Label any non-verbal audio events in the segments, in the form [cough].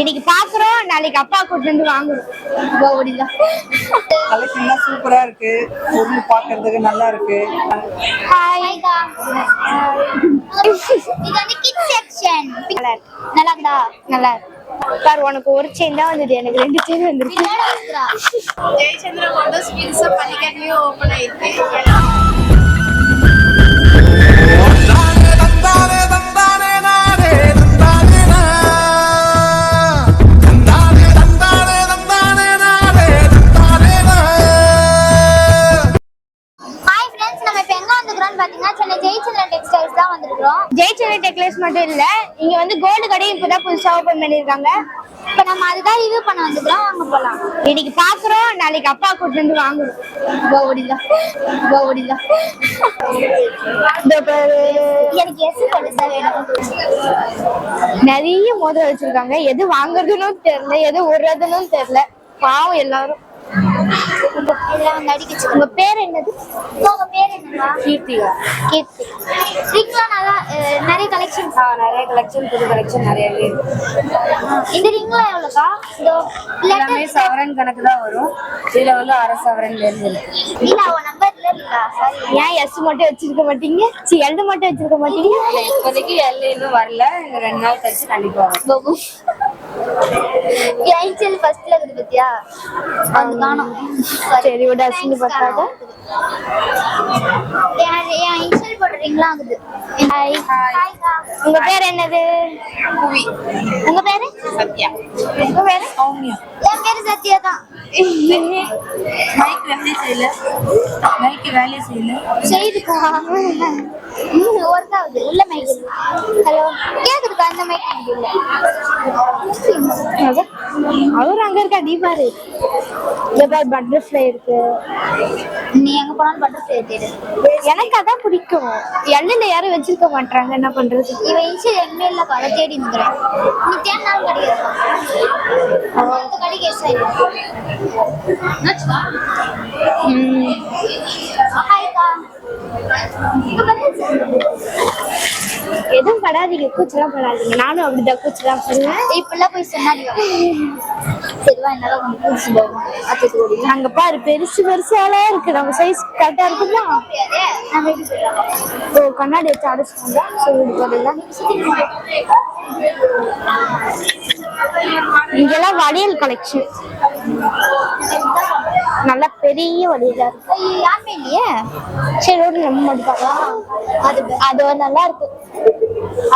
இன்னைக்கு பாக்குறோம் நாளைக்கு அப்பா கூட்டு வந்து வாங்குறோம். கலெக்ஷன்லாம் சூப்பரா இருக்கு. பொருள் பார்க்கிறதுக்கு நல்லா இருக்கு. இது வந்து கிட் செக்ஷன் நல்லா இருக்கு. நல்லா இருக்குதா நல்லா இருக்கு. பாரு உனக்கு ஒரு செயின் தான் வந்தது. எனக்கு ரெண்டு செயின் வந்துருக்கு. விளையாட இருக்குதா ஜெயச்சந்திர மோட்டர்ஸ் புதுசா பள்ளிக்கட்லயும் ஓபன் ஆயிருக்கு. மட்டும் இல்ல இங்க வந்து கோல்டு கடையும் இப்பதான் புதுசா ஓபன் பண்ணிருக்காங்க. இப்போ நம்ம அதுதான் ரிவ்யூ பண்ண வந்துக்கலாம் வாங்க போலாம். இன்னைக்கு பாக்குறோம் நாளைக்கு அப்பா கூட்டு வந்து வாங்குறோம். ஓடிதான் ஓடிதான் எனக்கு எஸ் கொலுசா வேணும். நிறைய மோதிரம் வச்சிருக்காங்க. எது வாங்குறதுன்னு தெரியல எது விடுறதுன்னு தெரியல. பாவம் எல்லாரும். உங்க பேர் என்னது? உங்க பேர் என்னவா கீர்த்திகா. கீர்த்தி ரிங்லாம் நல்லா நிறைய கலெக்ஷன்ஸ் நிறைய கலெக்ஷன் புது கலெக்ஷன் நிறைய இந்த ரிங்லாம் எவ்வளோக்கா? எல்லாமே லெட்டர் சவரன் கணக்கு தான் வரும். இதுல வந்து அரை சவரன்ல இருந்து இருக்கு. இல்ல அவன் நம்பர் இருக்கா ஏன் எஸ் மட்டும் வச்சிருக்க மாட்டீங்க? சி எல் மட்டும் வச்சிருக்க மாட்டீங்க? இப்போதைக்கு இன்னும் வரல. இந்த ரெண்டு நாள் கழிச்சு கண்டிப்பா வரும். ஐச்சல் ஃபர்ஸ்ட்ல இருக்குது பத்தியா? அது காணோம். சரி விட அசிங்க பார்த்தாத. என் என் இன்ஷியல் போடுறீங்களா ஆகுது. ஹாய் உங்க பேர் என்னது? புவி. உங்க பேரு? சத்யா. உங்க பேரு? சௌமியா. என் பேரு சத்யா தான். மைக் வேலையே செய்யல. மைக் வேலையே செய்யல. செய்துக்கா. ஒர்க் ஆகுது. உள்ள மைக் ஹலோ கேக்குதுக்கா? அந்த மைக் இல்ல. அவர் அங்க இருக்கா? தீபாரு இங்க பாரு பட்டர்ஃப்ளை இருக்கு. நீ எங்க போனாலும் பட்டர்ஃப்ளை தேடு. எனக்கு அதான் பிடிக்கும். எல்லையில யாரும் வச்சிருக்க மாட்டாங்க என்ன பண்றது? இவன் இன்ஷியல் எங்க இல்ல அதை தேடி நிக்கிறேன் நீ தேடினாலும் கிடையாது அந்த கடை கேஸ் ஹாய்க்கா எதுவும் படாதீங்க கூச்சலாம் படாதீங்க. நானும் அப்படிதான் கூச்சலாம் பண்ணுவேன். இப்பெல்லாம் போய் சொன்னாடி சரிவா என்னால கொஞ்சம் பூச்சி போகும் அங்க பாரு பெருசு பெருசாலாம் இருக்கு. நம்ம சைஸ் கரெக்டா இருக்குமா? ஓ கண்ணாடி வச்சு அடைச்சிட்டாங்க சொல்லி போதெல்லாம் இங்கெல்லாம் வளையல் கலெக்ஷன் நல்ல பெரிய வளையலா இருக்கு. யாருமே இல்லையே? சரி ஒரு நம்ம மட்டும் அது அது நல்லா இருக்கு.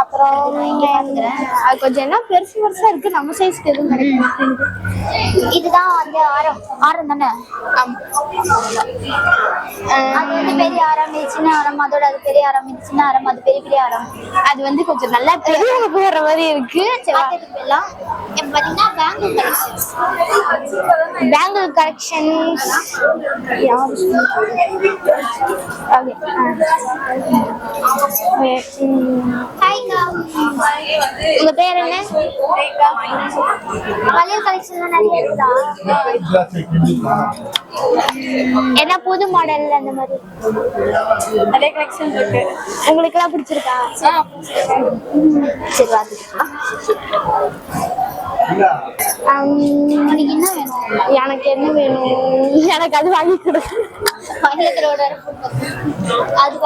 அப்புறம் அது கொஞ்சம் என்ன பெருசு பெருசா இருக்கு. நம்ம சைஸ்க்கு எதுவும் கிடைக்க மாட்டேங்குது இதுதான் வந்து ஆரம். ஆரம் தானே? அது வந்து பெரிய ஆரம் சின்ன ஆரம் அதோட அது பெரிய ஆரம் இது சின்ன ஆரம் அது பெரிய பெரிய ஆரம். அது வந்து கொஞ்சம் நல்லா பெரியவங்க போடுற மாதிரி இருக்கு. இப்போ பார்த்தீங்கன்னா பேங்கிள் கலெக்ஷன்ஸ் பேங்கிள் கலெக்ஷன்ஸ் உங்க பேர் என்ன? வளையல் கலெக்ஷன்லாம் நிறைய இருக்குதா என்ன புது மாடல் அந்த மாதிரி? நிறைய கலெக்ஷன் இருக்கு. உங்களுக்கு எல்லாம் பிடிச்சிருக்கா சரி வேணும் எனக்கு என்ன வேணும்? எனக்கு அது வாங்கி கொடு. வயலத்தரோட அது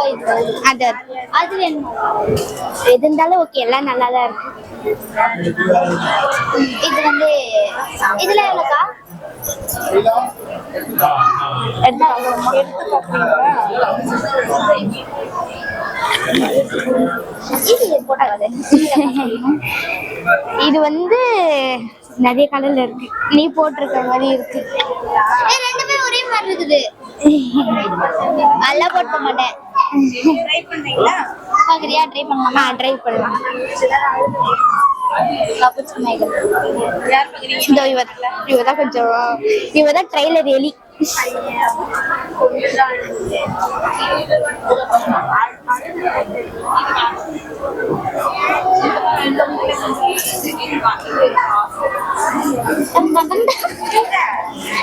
அது அது. வேணும்? எது இருந்தாலும் ஓகே எல்லாம் நல்லா தான் இருக்கு. இது வந்து இதுல எவ்வளோக்கா போட்டாது [laughs] இது வந்து நிறைய கலர்ல இருக்கு. நீ போட்டிருக்க மாதிரி இருக்கு. ஏய், ரெண்டுமே ஒரே மாதிரி இருக்குது. நல்லா போட்ட மாட்டேன். ட்ரை பண்றீங்களா? பாக்குறியா? ட்ரை பண்ணலாமா? ட்ரை பண்ணலாம். இவதான் கொஞ்சம் இவதான் ட்ரைலர் எலி.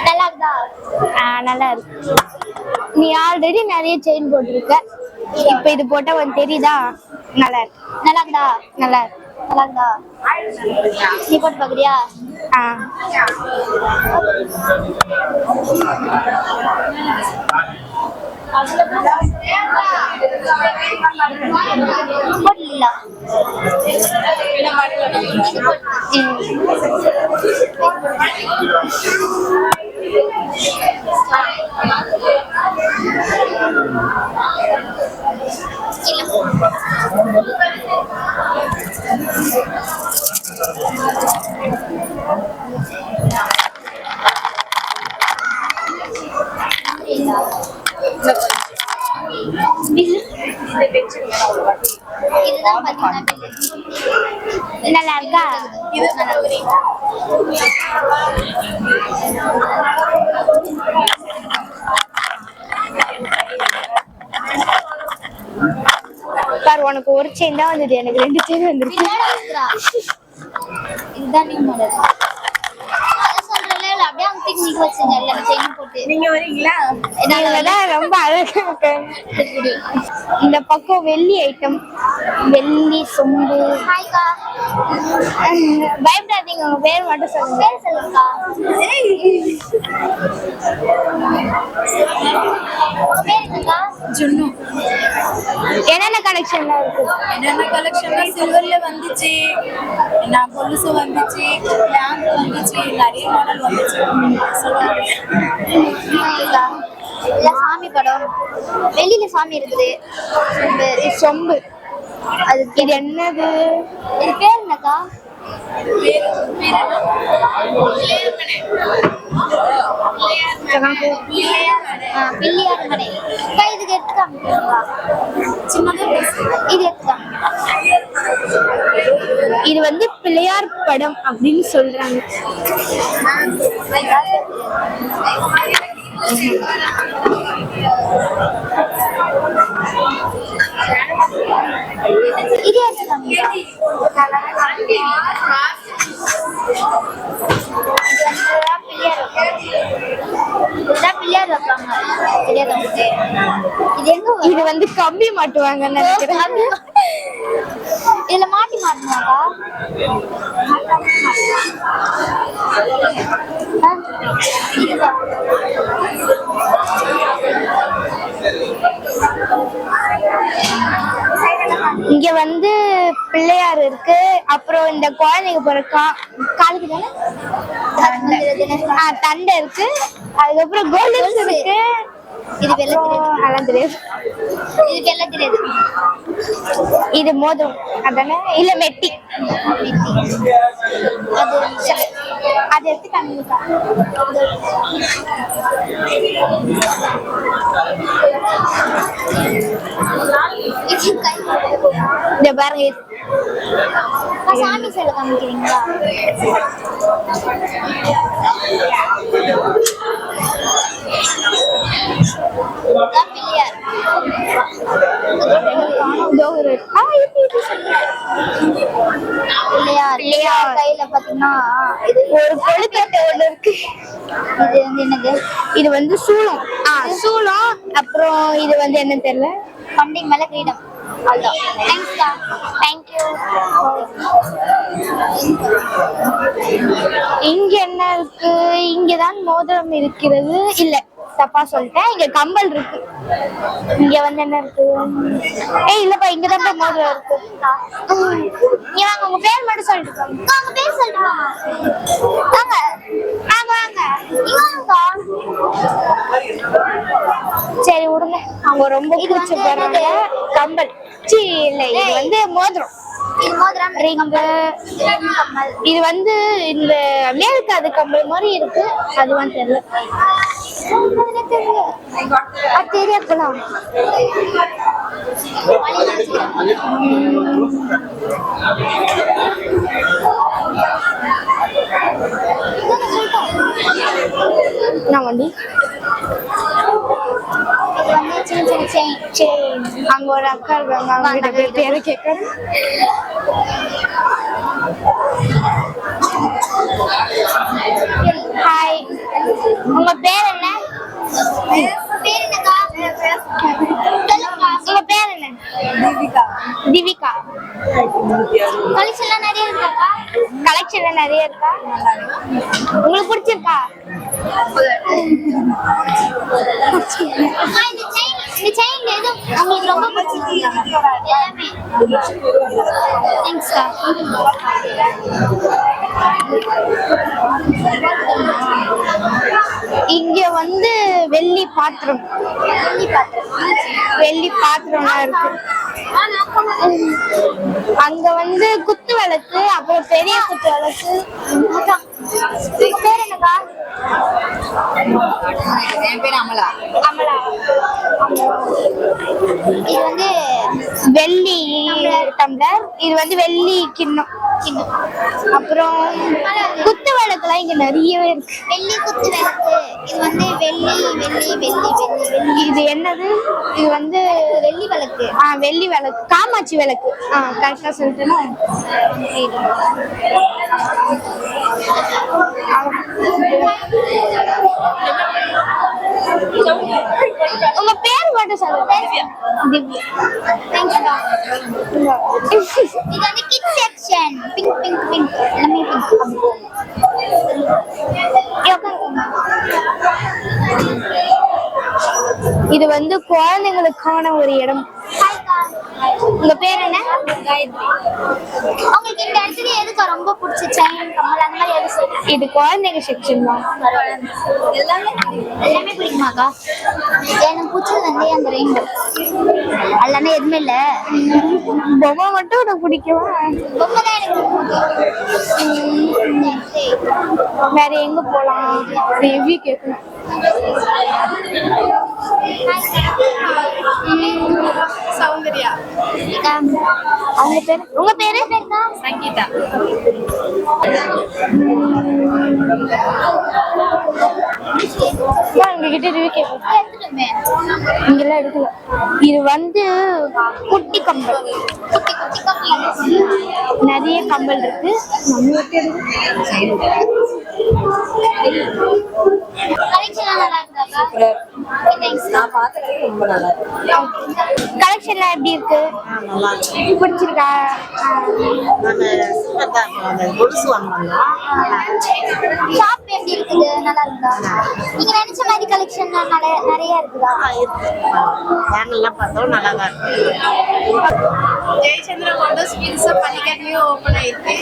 நல்லா இருக்குதா நல்லா இருக்கு. நீ ஆல்ரெடி நிறைய செயின் போட்டிருக்க. இப்ப இது போட்டா உனக்கு தெரியுதா? நல்லா இருக்கு. நல்லா இருக்குதா நல்லா இருக்கு. நல்லா இருக்குதா நீ போட்டு பாக்குறியா ஆ போடல இதுதான் பாத்தீங்கன்னா bill. நல்லா இருக்கா பாரு உனக்கு ஒரு செயின் தான் வந்தது. எனக்கு ரெண்டு செயின் இருக்குடா. இதுதான் மாடல் நீங்க இருக்கு இந்த பக்கம் வெள்ளி ஐட்டம் வெள்ளி சொம்பு. பயப்படாதீங்க உங்க பேர் மட்டும் சொல்லுங்க. பேர் சொல்லுங்கக்கா. பேர் என்னக்கா? ஜுன்னு. என்னென்ன கலெக்ஷன்லாம் இருக்கு? என்னென்ன கலெக்ஷன்ல சில்வர்ல வந்துச்சு என்ன கொலுசு வந்துச்சு லேம்ப் வந்துச்சு நிறைய மாடல் வந்துச்சு. சொல்லுவாங்க சாமி படம். வெளியில சாமி இருக்குது. சொம்பு. அது இது என்னது? இது பேர் என்னக்கா? பிள்ளையார் அக்கா, இதுக்கு எடுத்து காமிக்கிறீங்களா? இது எடுத்து? இது வந்து பிள்ளையார் படம் அப்படின்னு சொல்றாங்க. பிள்ளையார் வைப்பாங்க. இது எங்க இது வந்து கம்பி மாட்டுவாங்கன்னு நினைக்கிறேன் இதுல மாட்டி மாட்டணுமாக்கா இங்க வந்து பிள்ளையார் இருக்கு. அப்புறம் இந்த குழந்தைங்க பிறக்கா காலுக்கு தானே ஆ, தண்டை இருக்கு. அதுக்கப்புறம் கோல்டன் இருக்கு. இது வெள்ளை தெரியுது. இது வெள்ளை தெரியுது. இது மோதிரம். அதானே? இல்ல மெட்டி. அது அது எடுத்து காமிக்கா இது கை இந்த பாருங்க இது. அக்கா, சாமி சிலை காமிக்கிறீங்களா இதுதான் பிள்ளையார் இதோ ஒரு ஆ, இது, இது. பிள்ளையார் பிள்ளையார் கையில பாத்தீங்கன்னா இது ஒரு கொழுக்கட்டை ஒண்ணு இருக்கு. இது வந்து என்னது? இது வந்து சூளம். ஆ சூளம். அப்புறம் இது வந்து என்ன தெரியல? பண்டிகை மேல கிரீடம். அவ்வளோதான் தேங்க்ஸ்க்கா தேங்க்யூ இங்க என்ன இருக்கு? இங்கதான் மோதிரம் இருக்கிறது. இல்ல தப்பா சொல்லிட்டேன். இங்க கம்பல் இருக்கு. இங்க வந்து என்ன இருக்கு? ஏய் இல்லப்பா இங்கதான் போய் மோதிரம் இருக்கு. நீங்க வாங்க உங்க பேர் மட்டும் சொல்லிட்டு உங்க பேர் சொல்லுமா வாங்க. வாங்க. வாங்க இங்க சரி விடுங்க அவங்க ரொம்ப இது பிடிச்ச போறாங்க கம்பல். சி இல்ல இது. வந்து மோதிரம். இது வந்து இந்த மேல்காது கம்பல் மாதிரி இருக்கு. அதுவும் தெரியல. तेरे बोला నవ్వండి. అంగోర అక్కర్ గంగా పేరుకి ఎక్కడ ஹாய் உங்க பேர் என்ன? உங்க பேர் என்ன? தீபிகா. திவிகா கலெக்ஷன்லாம் நிறைய இருக்காக்கா கலெக்ஷன்ல நிறைய இருக்கா? உங்களுக்கு பிடிச்சிருக்கா? இந்த செயின் இந்த செயின் எது உங்களுக்கு ரொம்ப பிடிச்சிருக்கு எல்லாமே தேங்க்ஸ்க்கா இங்க வந்து வெள்ளி பாத்திரம். வெள்ளி பாத்திரம். வெள்ளி பாத்திரம்லாம் இருக்கு. அங்க வந்து குத்து விளக்கு அப்புறம் பெரிய குத்து. உங்க பேர் என்னக்கா? என் பேர் அமலா. அமலா. இது வந்து வெள்ளி டம்ளர் இது வந்து வெள்ளி கிண்ணம். கிண்ணம். அப்புறம் குத்து விளக்குலாம் இங்க நிறையவே இருக்கு. வெள்ளி குத்து விளக்கு வந்து வெள்ளி வெள்ளி வெள்ளி வெள்ளி வெள்ளி. இது என்னது? இது வந்து வெள்ளி விளக்கு. ஆ வெள்ளி விளக்கு. காமாட்சி விளக்கு. ஆ கரெக்டா சொல்லிட்டேனா உங்க பேர் மட்டும் சொல்லுங்க. திவ்யா. தேங்க்ஸ்க்கா இது வந்து kid section pink pink pink எல்லாமே பிங்க் இது வந்து குழந்தைங்களுக்கான ஒரு இடம். உங்க பேர் என்ன? உங்களுக்கு இந்த எதுக்கு ரொம்ப பிடிச்ச செயின் கம்மல் அந்த மாதிரி எது இது குழந்தைங்க செக்ஷன் தான். எல்லாமே எல்லாமே பிடிக்குமாக்கா எனக்கு பிடிச்சது வந்து அந்த ரெயின்போ எல்லாமே எதுவுமே இல்லை. பொம்மை மட்டும் உனக்கு பிடிக்குமா? ரொம்ப தான் எனக்கு. வேற எங்க போலாம்? கேட்கணும் சௌந்தர்யா. அவங்க பேர்? உங்க பேரு? சங்கீதா. ரிவ்யூ எடுத்துட்டுமே. இங்கெல்லாம் எடுக்கல. இது வந்து குட்டி கம்பல். நிறைய கம்பல் இருக்கு. நம்மளுக்கு எதுக்கு? கலெக்ஷன் நல்லா இருக்காக்கா தேங்க்ஸ் நான் பார்த்தது ரொம்ப நல்லா இருக்கு. கலெக்ஷன்லாம் எப்படி இருக்கு? பிடிச்சிருக்கா? ஷாப் எப்படி இருக்குது? நல்லா இருக்கா? நீங்க நினைச்ச மாதிரி கலெக்ஷன்லாம் நிறைய நிறைய இருக்குதா? பேனல்லாம் பார்த்தோம் நல்லா தான் இருக்கு. ஜெயச்சந்திர கொண்டோஸ் புதுசாக பள்ளிக்கட்டையும் ஓப்பன் ஆயிருக்கு.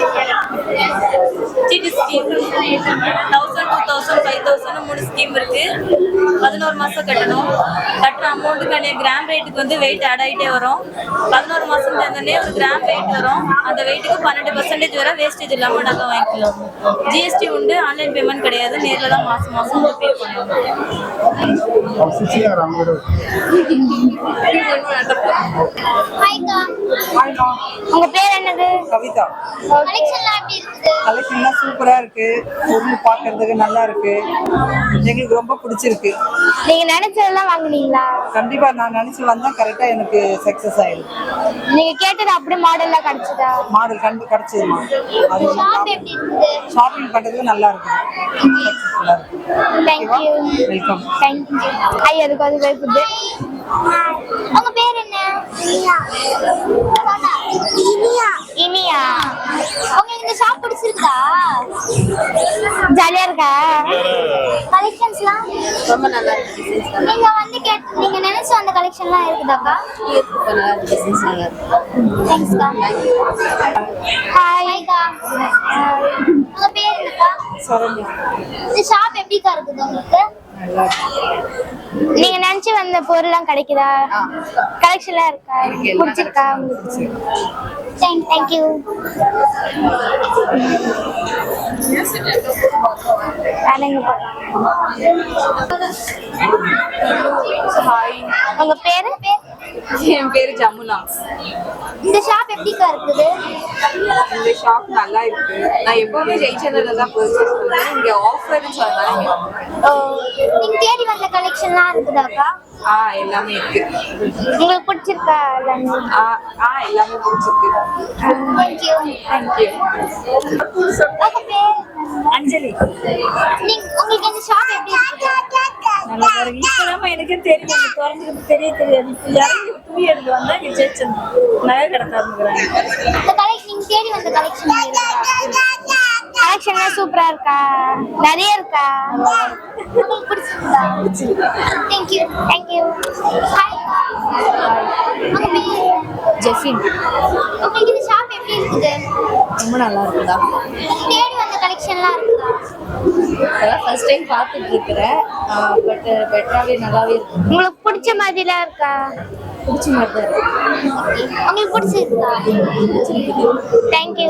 Thousand two thousand five thousand மூணு ஸ்கீம் இருக்கு. பதினோரு மாசம் கட்டணும். கட்டுற அமௌண்ட்டுக்கான கிராம் ரேட்டுக்கு வந்து வெயிட் ஆட் ஆகிட்டே வரும். பதினோரு மாசம் சேர்ந்தோடனே ஒரு கிராம் வெயிட் வரும். அந்த வெயிட்டுக்கு பன்னெண்டு பர்சன்டேஜ் வர வேஸ்டேஜ் இல்லாமல் நாங்கள் வாங்கிக்கலாம். ஜிஎஸ்டி உண்டு ஆன்லைன் பேமெண்ட் கிடையாது. நேரில் தான் மாசம் மாசம் வந்து பே பண்ணணும் ஹாய்க்கா உங்க பேர் என்னது கவிதா கலெக்ஷன்லாம் சூப்பரா இருக்கு. பொருள் பார்க்கிறதுக்கு நல்லா இருக்கு. எங்களுக்கு ரொம்ப பிடிச்சிருக்கு. நீங்க நினைச்சதெல்லாம் வாங்குனீங்களா? கண்டிப்பா நான் நினைச்சு வந்தா கரெக்டா எனக்கு சக்சஸ் ஆயிடும். நீங்க கேட்டது அப்படியே மாடல்லாம் கிடைச்சதா? மாடல் கண்டு கிடைச்சதுமா. அது ஷாப் எப்படி இருக்குது ஷாப்பிங் பண்றதுக்கு நல்லா இருக்கு சக்சஸ்ஃபுல்லா இருக்கு தேங்க்யூ வெல்கம் தேங்க்யூ ஐ அதுக்கு வந்து பயப்படுது உங்க பேர் என்ன? இனியா. இனியா. இனியா. உங்களுக்கு இந்த ஷாப் பிடிச்சிருக்கா? ஜாலியா இருக்கா? கலெக்ஷன்ஸ்லாம் ரொம்ப நல்லா இருக்கு. நீங்க வந்து கேட் நீங்க நினைச்ச அந்த கலெக்ஷன்லாம் இருக்குதாக்கா இருக்கு தேங்க்ஸ்க்கா ஹாய் ஹாய்க்கா உங்க பேர் என்னக்கா? சரண்யா. இந்த ஷாப் எப்படிக்கா இருக்குது உங்களுக்கு? நீங்க நினைச்சு வந்த பொருள்லாம் கிடைக்குதா? கலெக்ஷன்லாம் இருக்கா? பிடிச்சிருக்கா? தேங்க்யூ உங்க பேரு? என் பேரு ஜமுனா. இந்த ஷாப் எப்படிக்கா இருக்குது? இந்த ஷாப் நல்லா இருக்கு. நான் எப்பவுமே ஜெயிச்சதுல தான் பர்ச்சேஸ் பண்ணுவேன் இங்க ஆஃபர்னு சொன்னாங்க. நீங்க தேடி வந்த கலெக்ஷன்லாம் இருக்குதாக்கா ஆ எல்லாமே இருக்கு. உங்களுக்கு பிடிச்சிருக்கா? ஆ ஆ எல்லாமே பிடிச்சிருக்கு. தேங்க்யூ தேங்க்யூ உங்க பேர்? அஞ்சலி. நீங்க உங்களுக்கு இந்த ஷாப் எப்படி இருக்குது? நல்லா பாருங்க. இப்பதான் எனக்கு தெரியும். திறந்துக்கிட்டு தெரிய தெரியாது. இறங்கி செல்ஃபி எடுத்து வந்தா இங்க ஜெயிச்சிருந்தோம் நகை கடை திறந்துக்கிறாங்க. இந்த கலெக்ஷன் நீங்க தேடி வந்த கலெக்ஷன் இருக்கா கலெக்ஷன்லாம் சூப்பரா இருக்கா? நிறைய இருக்கா? உங்களுக்கு பிடிச்சிருந்தா தேங்க்யூ தேங்க்யூ ஹாய் ஜெஃபின் உங்களுக்கு இந்த ஷாப் எப்படி இருக்குது? ரொம்ப நல்லா இருக்குதா? தேடி வந்த கலெக்ஷன்லாம் இருக்குதா அதான் ஃபர்ஸ்ட் டைம் பார்த்துட்டு இருக்கிறேன். பட் பெட்டராகவே நல்லாவே இருக்கு. உங்களுக்கு பிடிச்ச மாதிரிலாம் இருக்கா? பிடிச்ச மாதிரி தான் இருக்கு. உங்களுக்கு பிடிச்சிருக்கா? தேங்க்யூ